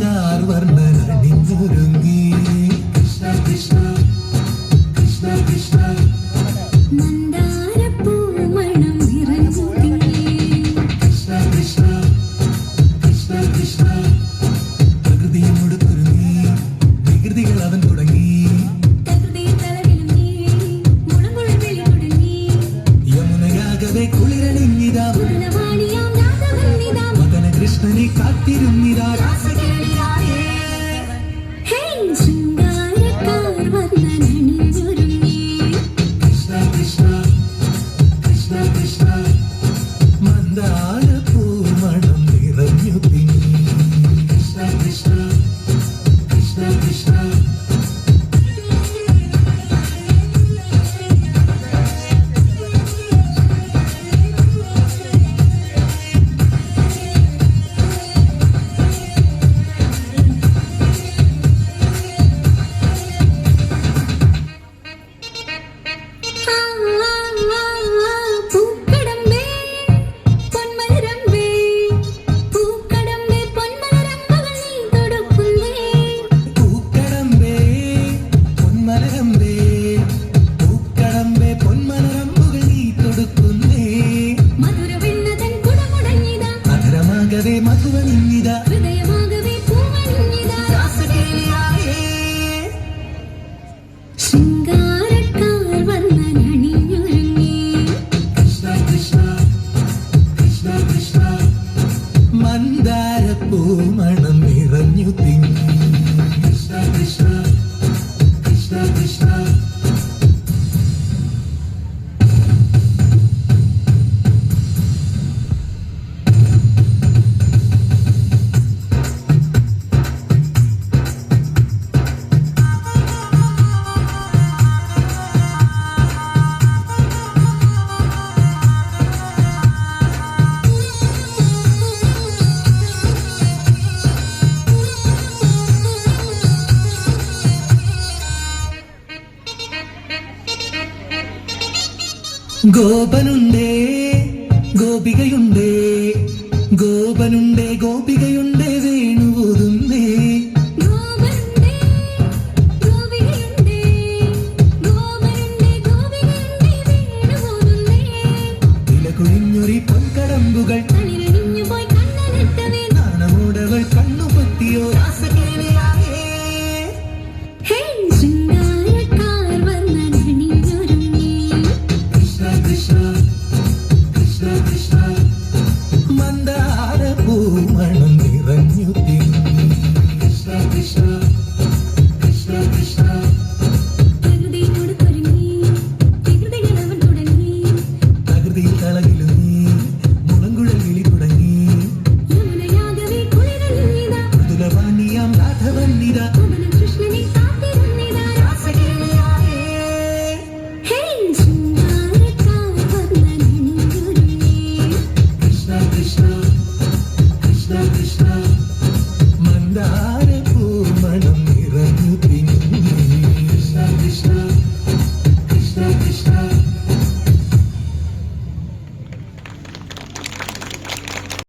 ആൾക്കാർ വർണരണിഞ്ഞൊരുങ്ങി കൃഷ്ണ കൃഷ്ണ കൃഷ്ണ കൃഷ്ണ കുളിരണിഞ്ഞിതാ മദന കൃഷ്ണനെ കാത്തിരുന്നിതാ. ഗോപനുണ്ടേ ഗോപികയുണ്ടേ ഗോപനുണ്ടേ ഗോപികയുണ്ടേ വേണുപോതുന്നേ തിലകുഴിഞ്ഞൊരി പൊൻകടമ്പുകൾ